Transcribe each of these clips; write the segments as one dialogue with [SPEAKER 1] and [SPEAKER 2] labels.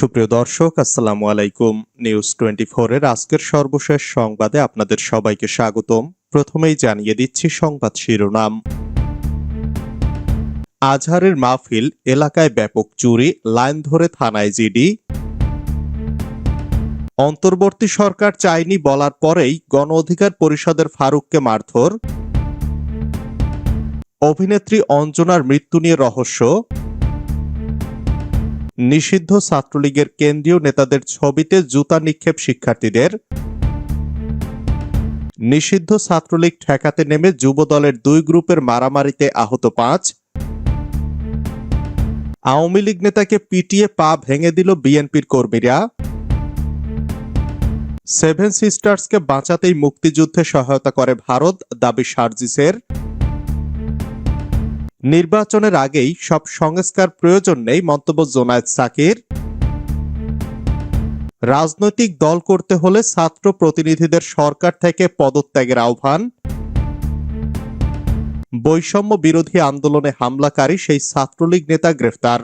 [SPEAKER 1] সুপ্রিয় দর্শক, আসসালামু আলাইকুম। নিউজ টোয়েন্টি এর আজকের সর্বশেষ সংবাদে আপনাদের সবাইকে স্বাগতম। প্রথমেই জানিয়ে দিচ্ছি সংবাদ শিরোনাম। আজহারের মাহফিল, এলাকায় ব্যাপক চুরি, লাইন ধরে থানায় জিডি। অন্তর্বর্তী সরকার চাইনি বলার পরেই গণ অধিকার পরিষদের ফারুককে মারধর। অভিনেত্রী অঞ্জনার মৃত্যু নিয়ে রহস্য। নিষিদ্ধ ছাত্রলীগের কেন্দ্রীয় নেতাদের ছবিতে জুতা নিক্ষেপ শিক্ষার্থীদের। নিষিদ্ধ ছাত্রলীগ ঠেকাতে নেমে যুবদলের দুই গ্রুপের মারামারিতে আহত পাঁচ। আওয়ামী লীগ নেতাকে পিটিয়ে পা ভেঙে দিল বিএনপির কর্মীরা। সেভেন সিস্টার্সকে বাঁচাতেই মুক্তিযুদ্ধে সহায়তা করে ভারত, দাবি সার্জিসের। নির্বাচনের আগেই সব সংস্কার প্রয়োজন নেই, মন্তব্য জোনায়েদ সাকির। রাজনৈতিক দল করতে হলে ছাত্র প্রতিনিধিদের সরকার থেকে পদত্যাগের আহ্বান। বৈষম্য বিরোধী আন্দোলনে হামলাকারী সেই ছাত্রলীগ নেতা গ্রেফতার।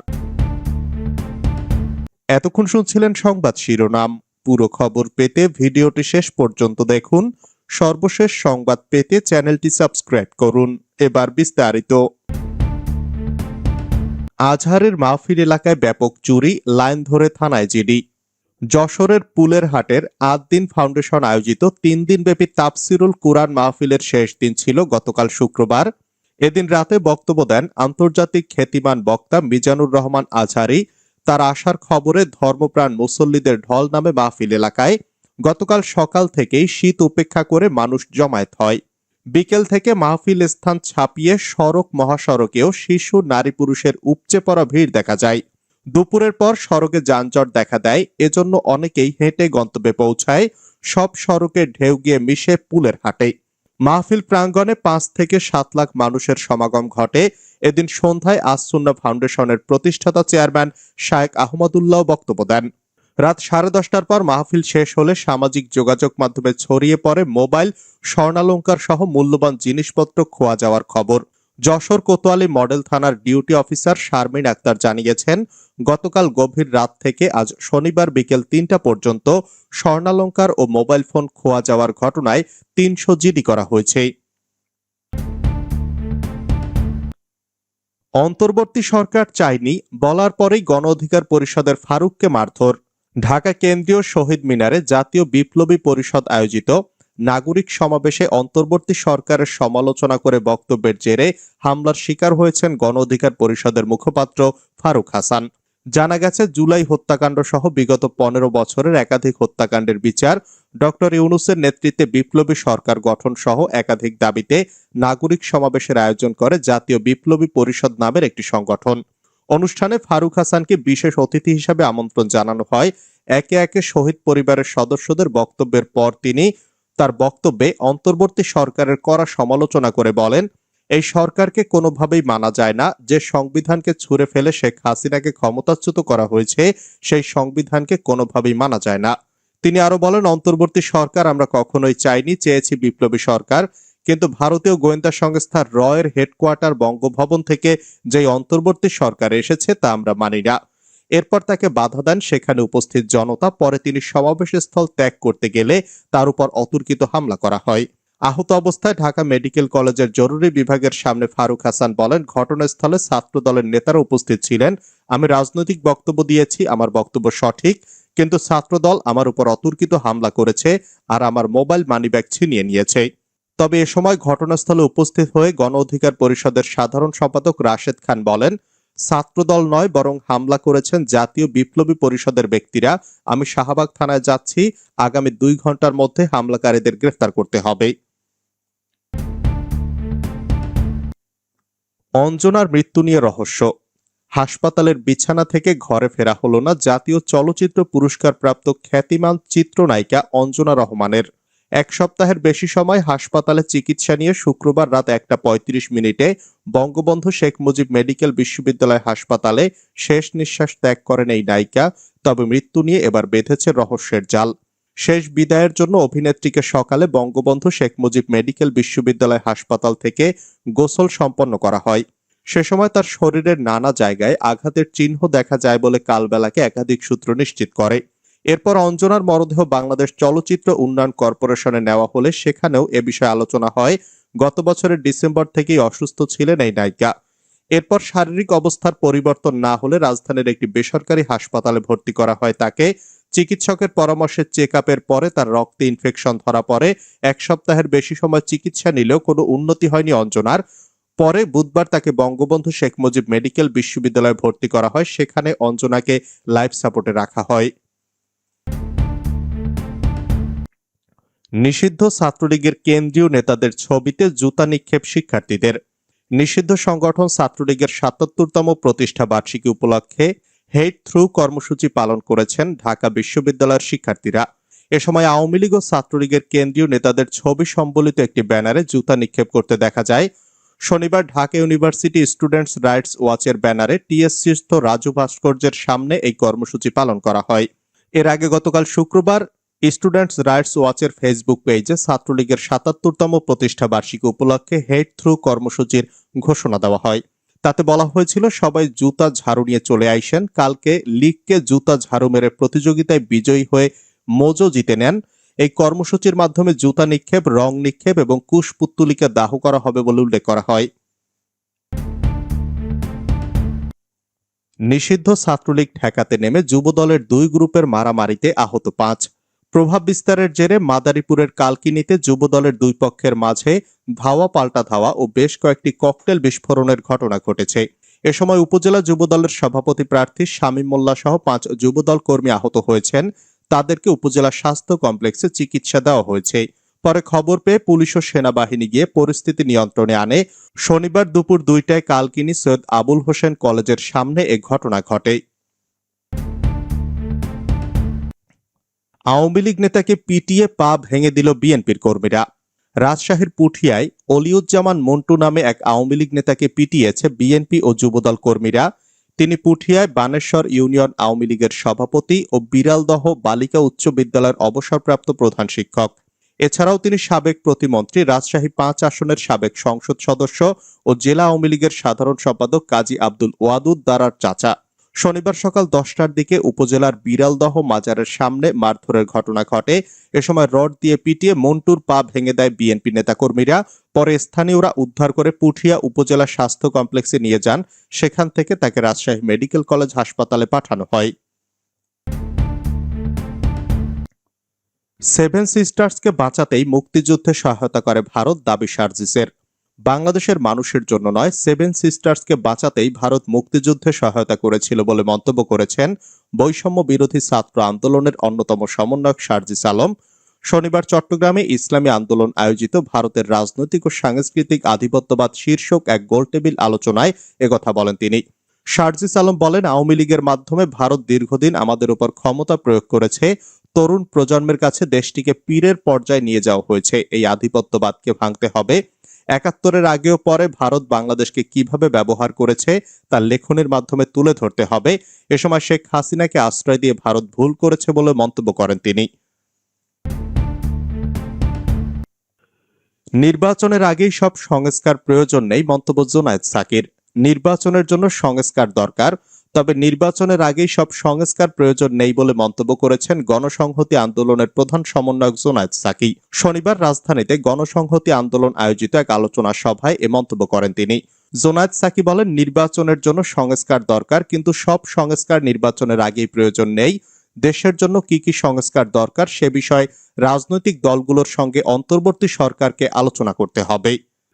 [SPEAKER 1] এতক্ষণ শুনছিলেন সংবাদ শিরোনাম। পুরো খবর পেতে ভিডিওটি শেষ পর্যন্ত দেখুন। সর্বশেষ সংবাদ পেতে চ্যানেলটি সাবস্ক্রাইব করুন। এবার বিস্তারিত। আজহারের মাহফিল এলাকায় ব্যাপক চুরি, লাইন ধরে থানায় জিডি। যশোরের পুলের হাটের আদদিন ফাউন্ডেশন আয়োজিত তিন দিনব্যাপী তাফসিরুল কুরআন মাহফিলের শেষ দিন ছিল গতকাল শুক্রবার। এদিন রাতে বক্তব্য দেন আন্তর্জাতিক খ্যাতিমান বক্তা মিজানুর রহমান আজহারি। তার আসার খবরে ধর্মপ্রাণ মুসল্লিদের ঢল নামে মাহফিল এলাকায় গতকাল সকাল থেকেই শীত উপেক্ষা করে মানুষ জমায়েত হয়। বিকেল থেকে মাহফিল স্থান ছাপিয়ে সড়ক মহাসড়কেও শিশু, নারী, পুরুষের উপচে পড়া ভিড় দেখা যায়। দুপুরের পর সড়কে যানজট দেখা দেয়, এজন্য অনেকেই হেঁটে গন্তব্যে পৌঁছায়, সব সড়কে ঢেউ গিয়ে মিশে পুলের হাটে। মাহফিল প্রাঙ্গণে পাঁচ থেকে সাত লাখ মানুষের সমাগম ঘটে। এদিন সন্ধ্যায় আসুন্না ফাউন্ডেশনের প্রতিষ্ঠাতা চেয়ারম্যান শায়েক আহমদুল্লাহ বক্তব্য দেন। রাত সাড়ে দশটার পর মাহফিল শেষ হলে সামাজিক যোগাযোগ মাধ্যমে ছড়িয়ে পড়ে মোবাইল, স্বর্ণালঙ্কার সহ মূল্যবান জিনিসপত্র খোয়া যাওয়ার খবর। যশোর কোতোয়ালি মডেল থানার ডিউটি অফিসার শারমিন আক্তার জানিয়েছেন, গতকাল গভীর রাত থেকে আজ শনিবার বিকেল তিনটা পর্যন্ত স্বর্ণালঙ্কার ও মোবাইল ফোন খোয়া যাওয়ার ঘটনায় তিনশো জিডি করা হয়েছে। অন্তর্বর্তী সরকার চায়নি, বলার পরেই গণ অধিকার পরিষদের ফারুককে মারধর। ঢাকা কেন্দ্রীয় শহীদ মিনারে জাতীয় বিপ্লবী পরিষদ আয়োজিত নাগরিক সমাবেশে অন্তর্বর্তী সরকারের সমালোচনা করে বক্তব্যের জেরে হামলার শিকার হয়েছেন গণ অধিকার পরিষদের মুখপাত্র ফারুক হাসান। জানা গেছে, জুলাই হত্যাকাণ্ড সহ বিগত পনেরো বছরের একাধিক হত্যাকাণ্ডের বিচার ডক্টর ইউনুসের নেতৃত্বে বিপ্লবী সরকার গঠন সহ একাধিক দাবিতে নাগরিক সমাবেশের আয়োজন করে জাতীয় বিপ্লবী পরিষদ নামের একটি সংগঠন। অনুষ্ঠানে ফারুক হাসানকে বিশেষ অতিথি হিসাবে আমন্ত্রণ জানানো হয়। একে একে শহীদ পরিবারের সদস্যদের বক্তব্যের পর তিনি তার বক্তব্যে অন্তর্বর্তী সরকারের করা সমালোচনা করে বলেন, এই সরকারকে কোনোভাবেই মানা যায় না। যে সংবিধানকে ছুঁড়ে ফেলে শেখ হাসিনাকে ক্ষমতাচ্যুত করা হয়েছে, সেই সংবিধানকে কোনোভাবেই মানা যায় না। তিনি আরও বলেন, অন্তর্বর্তী সরকার আমরা কখনোই চাইনি, চেয়েছি বিপ্লবী সরকার। কিন্তু ভারতীয় গোয়েন্দা সংস্থা রয়ের হেডকোয়ার্টার বঙ্গভবন থেকে যে অন্তর্বর্তী সরকার এসেছে তা আমরা মানি না। এরপর তাকে বাধা দেন সেখানে উপস্থিত জনতা, পরে তিনি সমাবেশ স্থল ত্যাগ করতে গেলে তার উপর অতর্কিত হামলা করা হয়। আহত অবস্থায় ঢাকা মেডিকেল কলেজের জরুরি বিভাগের সামনে ফারুক হাসান বলেন, ঘটনাস্থলে ছাত্র দলের নেতারা উপস্থিত ছিলেন। আমি রাজনৈতিক বক্তব্য দিয়েছি, আমার বক্তব্য সঠিক, কিন্তু ছাত্রদল আমার উপর অতর্কিত হামলা করেছে আর আমার মোবাইল মানিব্যাগ ছিনিয়ে নিয়েছে। তবে এ সময় ঘটনাস্থলে উপস্থিত হয়ে গণ অধিকার পরিষদের সাধারণ সম্পাদক রাশেদ খান বলেন, ছাত্রদল নয় বরং হামলা করেছেন জাতীয় বিপ্লবী পরিষদের ব্যক্তিরা। আমি শাহবাগ থানায় যাচ্ছি, আগামী দুই ঘণ্টার মধ্যে হামলাকারীদের গ্রেফতার করতে হবে। অঞ্জনার মৃত্যু নিয়ে রহস্য। হাসপাতালের বিছানা থেকে ঘরে ফেরা হলো না জাতীয় চলচ্চিত্র পুরস্কার প্রাপ্ত খ্যাতিমান চিত্রনায়িকা অঞ্জনা রহমানের। এক সপ্তাহের বেশি সময় হাসপাতালে চিকিৎসা নিয়ে শুক্রবার রাত একটা পঁয়ত্রিশ মিনিটে বঙ্গবন্ধু শেখ মুজিব মেডিকেল বিশ্ববিদ্যালয় হাসপাতালে শেষ নিঃশ্বাস ত্যাগ করেন এই নায়িকা, তবে মৃত্যু নিয়ে এবার বেঁধেছে রহস্যের জাল। শেষ বিদায়ের জন্য অভিনেত্রীকে সকালে বঙ্গবন্ধু শেখ মুজিব মেডিকেল বিশ্ববিদ্যালয় হাসপাতাল থেকে গোসল সম্পন্ন করা হয়। সে সময় তার শরীরের নানা জায়গায় আঘাতের চিহ্ন দেখা যায় বলে কালবেলাকে একাধিক সূত্র নিশ্চিত করে। এরপর অঞ্জনার মরদেহ বাংলাদেশ চলচ্চিত্র উন্নয়ন কর্পোরেশনে নেওয়া হলে সেখানেও এ বিষয়ে আলোচনা হয়। গত বছরের ডিসেম্বর থেকেই অসুস্থ ছিলেন এই নায়িকা। এরপর শারীরিক অবস্থার পরিবর্তন না হলে রাজধানীর একটি বেসরকারি হাসপাতালে ভর্তি করা হয় তাকে। চিকিৎসকের পরামর্শে চেক আপের পরে তার রক্তে ইনফেকশন ধরা পড়ে। এক সপ্তাহের বেশি সময় চিকিৎসা নিলেও কোনো উন্নতি হয়নি অঞ্জনার। পরে বুধবার তাকে বঙ্গবন্ধু শেখ মুজিব মেডিকেল বিশ্ববিদ্যালয়ে ভর্তি করা হয়। সেখানে অঞ্জনাকে লাইফ সাপোর্টে রাখা হয়। নিষিদ্ধ ছাত্রলীগের কেন্দ্রীয় নেতাদের ছবিতে জুতা নিক্ষেপ শিক্ষার্থীদের। নিষিদ্ধ সংগঠন ছাত্রলীগের সাতাত্তরতম প্রতিষ্ঠা বার্ষিকী উপলক্ষে হেড থ্রু কর্মসূচি পালন করেছেন ঢাকা বিশ্ববিদ্যালয়ের শিক্ষার্থীরা। এ সময় আওয়ামী লীগ ও ছাত্রলীগের কেন্দ্রীয় নেতাদের ছবি সম্বলিত একটি ব্যানারে জুতা নিক্ষেপ করতে দেখা যায়। শনিবার ঢাকা ইউনিভার্সিটি স্টুডেন্টস রাইটস ওয়াচের ব্যানারে টিএসসিস্থ রাজু ভাস্কর্যের সামনে এই কর্মসূচি পালন করা হয়। এর আগে গতকাল শুক্রবার স্টুডেন্টস রাইটস ওয়াচের ফেসবুক পেজে ছাত্রলীগের সাতাত্তরতম প্রতিষ্ঠা বার্ষিকী উপলক্ষে হেড থ্রু কর্মসূচির ঘোষণা দেওয়া হয়। তাতে বলা হয়েছিল, সবাই জুতা ঝাড়ু নিয়ে চলে আইসেন। কালকে লিগকে জুতা ঝাড়ু মেরে প্রতিযোগিতায় বিজয়ী হয়ে মোজো জিতে নেন। এই কর্মসূচির মাধ্যমে জুতা নিক্ষেপ, রং নিক্ষেপ এবং কুশপুত্তুলিকা দাহ করা হবে বলে উল্লেখ করা হয়। নিষিদ্ধ ছাত্রলীগ ঠেকাতে নেমে যুবদলের দুই গ্রুপের মারামারিতে আহত পাঁচ। প্রভাব বিস্তারের জেরে মাদারীপুরের কালকিনিতে যুবদলের দুই পক্ষের মাঝে ধাওয়া, পাল্টা ধাওয়া ও বেশ কয়েকটি ককটেল বিস্ফোরণের ঘটনা ঘটেছে। এ সময় উপজেলা যুবদলের সভাপতি প্রার্থী শামীম মোল্লা সহ পাঁচ যুবদল কর্মী আহত হয়েছেন। তাদেরকে উপজেলা স্বাস্থ্য কমপ্লেক্সে চিকিৎসা দেওয়া হয়েছে। পরে খবর পেয়ে পুলিশ ও সেনাবাহিনী গিয়ে পরিস্থিতি নিয়ন্ত্রণে আনে। শনিবার দুপুর দুইটায় কালকিনি সৈয়দ আবুল হোসেন কলেজের সামনে এ ঘটনা ঘটে। আওয়ামী লীগ নেতাকে পিটিয়ে পা ভেঙে দিল বিএনপির কর্মীরা। রাজশাহীর পুঠিয়ায় অলিউজ্জামান মন্টু নামে এক আওয়ামী লীগ নেতাকে পিটিয়েছে বিএনপি ও যুবদল কর্মীরা। তিনি পুঠিয়ায় বানেশ্বর ইউনিয়ন আওয়ামী লীগের সভাপতি ও বিড়ালদহ বালিকা উচ্চ বিদ্যালয়ের অবসরপ্রাপ্ত প্রধান শিক্ষক। এছাড়াও তিনি সাবেক প্রতিমন্ত্রী, রাজশাহী পাঁচ আসনের সাবেক সংসদ সদস্য ও জেলা আওয়ামী লীগের সাধারণ সম্পাদক কাজী আব্দুল ওয়াদুদ দারার চাচা। শনিবার সকাল দশটার দিকে উপজেলার বিড়ালদহ মাজারের সামনে মারধরের ঘটনা ঘটে। এ সময় রড দিয়ে পিটিয়ে মন্টুর পা ভেঙে দেয় বিএনপি নেতাকর্মীরা। পরে স্থানীয়রা উদ্ধার করে পুঠিয়া উপজেলা স্বাস্থ্য কমপ্লেক্সে নিয়ে যান। সেখান থেকে তাকে রাজশাহী মেডিকেল কলেজ হাসপাতালে পাঠানো হয়। সেভেন সিস্টার্সকে বাঁচাতেই মুক্তিযুদ্ধে সহায়তা করে ভারত দাবি সার্জিসের। বাংলাদেশের মানুষের জন্য নয় সেভেন সিস্টার্সকে বাঁচাতেই ভারত মুক্তিযুদ্ধে সহায়তা করেছিল বলে মন্তব্য করেছেন বৈষম্য বিরোধী ছাত্র আন্দোলনের অন্যতম সমন্বয়ক সার্জিস আলম। শনিবার চট্টগ্রামে ইসলামী আন্দোলন আয়োজিত ভারতের রাজনৈতিক ও সাংস্কৃতিক আধিপত্যবাদ শীর্ষক এক গোলটেবিল আলোচনায় একথা বলেন তিনি। সার্জিস আলম বলেন, আওয়ামী লীগের মাধ্যমে ভারত দীর্ঘদিন আমাদের উপর ক্ষমতা প্রয়োগ করেছে। তরুণ প্রজন্মের কাছে দেশটিকে পীরের পর্যায়ে নিয়ে যাওয়া হয়েছে। এই আধিপত্যবাদকে ভাঙতে হবে। একাত্তরের আগেও পরে ভারত বাংলাদেশকে কীভাবে ব্যবহার করেছে তার লেখনের মাধ্যমে তুলে ধরতে হবে। এ সময় শেখ হাসিনাকে আশ্রয় দিয়ে ভারত ভুল করেছে বলে মন্তব্য করেন তিনি। নির্বাচনের আগেই সব সংস্কার প্রয়োজন নেই মন্তব্য জোনায়েদ সাকির। নির্বাচনের জন্য সংস্কার দরকার। তবে নির্বাচনের আগেই সব সংস্কার প্রয়োজন নেই বলে মন্তব্য করেছেন গণসংহতি আন্দোলনের প্রধান সমন্বয়ক জোনায়েদ সাকি। শনিবার রাজধানীতে গণসংহতি আন্দোলন আয়োজিত এক আলোচনা সভায় এ মন্তব্য করেন তিনি। জোনায়েদ সাকি বলেন, নির্বাচনের জন্য সংস্কার দরকার, কিন্তু সব সংস্কার নির্বাচনের আগেই প্রয়োজন নেই। দেশের জন্য কি কি সংস্কার দরকার সে বিষয়ে রাজনৈতিক দলগুলোর সঙ্গে অন্তর্বর্তী সরকারকে আলোচনা করতে হবে।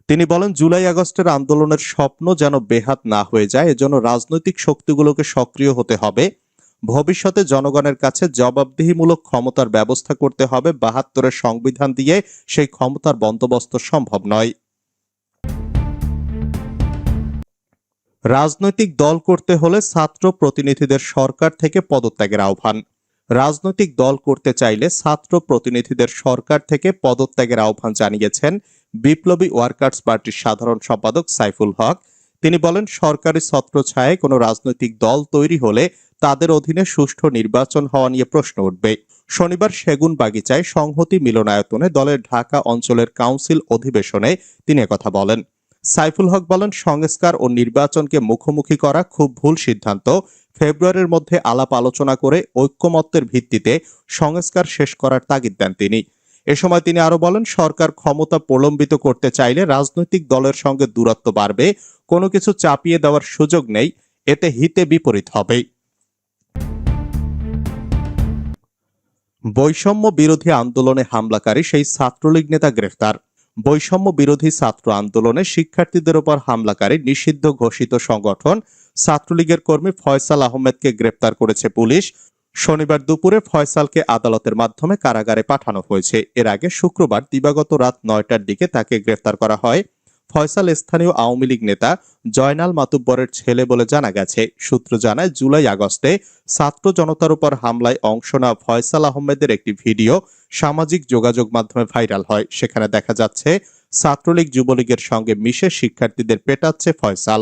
[SPEAKER 1] তিনি বলেন, জুলাই আগস্টের আন্দোলনের স্বপ্ন যেন বেহাত না হয়ে যায়, এজন্য রাজনৈতিক শক্তিগুলোকে সক্রিয় হতে হবে। ভবিষ্যতে জনগণের কাছে জবাবদিহিমূলক ক্ষমতার ব্যবস্থা করতে হবে। বাহাত্তরের সংবিধান দিয়ে সেই ক্ষমতার বন্দোবস্ত সম্ভব নয়। রাজনৈতিক দল করতে হলে ছাত্র প্রতিনিধিদের সরকার থেকে পদত্যাগের আহ্বান। রাজনৈতিক দল করতে চাইলে ছাত্র প্রতিনিধিদের সরকার থেকে পদত্যাগের আহ্বান জানিয়েছেন বিপ্লবী ওয়ার্কার্স পার্টির সাধারণ সম্পাদক সাইফুল হক। তিনি বলেন, সরকারি ছত্র ছত্রছায়ায় কোনো রাজনৈতিক দল তৈরি হলে তাদের অধীনে সুষ্ঠু নির্বাচন হওয়া নিয়ে প্রশ্ন উঠবে। শনিবার সেগুন বাগিচায় সংহতি মিলনায়তনে দলের ঢাকা অঞ্চলের কাউন্সিল অধিবেশনে তিনি কথা বলেন। সাইফুল হক বলেন, সংস্কার ও নির্বাচনকে মুখোমুখি করা খুব ভুল সিদ্ধান্ত। ফেব্রুয়ারির মধ্যে আলাপ আলোচনা করে ঐক্যমত্যের ভিত্তিতে সংস্কার শেষ করার তাগিদ দেন তিনি। এ সময় তিনি আরও বলেন, সরকার ক্ষমতা প্রলম্বিত করতে চাইলে রাজনৈতিক দলের সঙ্গে দূরত্ব বাড়বে, কোনো কিছু চাপিয়ে দেওয়ার সুযোগ নেই, এতে হিতে বিপরীত হবে। বৈষম্য বিরোধী আন্দোলনে হামলাকারী সেই ছাত্রলীগ নেতা গ্রেফতার। বৈষম্য বিরোধী ছাত্র আন্দোলনে শিক্ষার্থীদের ওপর হামলাকারী নিষিদ্ধ ঘোষিত সংগঠন ছাত্রলীগের কর্মী ফয়সাল আহমেদকে গ্রেপ্তার করেছে পুলিশ। শনিবার দুপুরে ফয়সালকে আদালতের মাধ্যমে কারাগারে পাঠানো হয়েছে। এর আগে শুক্রবার দিবাগত রাত নয়টার দিকে তাকে গ্রেফতার করা হয়। ফয়সাল স্থানীয় আওয়ামী লীগ নেতা জয়নাল মাতুব্বরের ছেলে বলে জানা গেছে। সূত্র জানায়, জুলাই আগস্টে ছাত্র জনতার উপর হামলায় অংশ নেওয়া ফয়সাল আহমেদের একটি ভিডিও সামাজিক যোগাযোগ মাধ্যমে ভাইরাল হয়। সেখানে দেখা যাচ্ছে, ছাত্রলীগ যুবলীগের সঙ্গে মিশে শিক্ষার্থীদের পেটাচ্ছে ফয়সাল।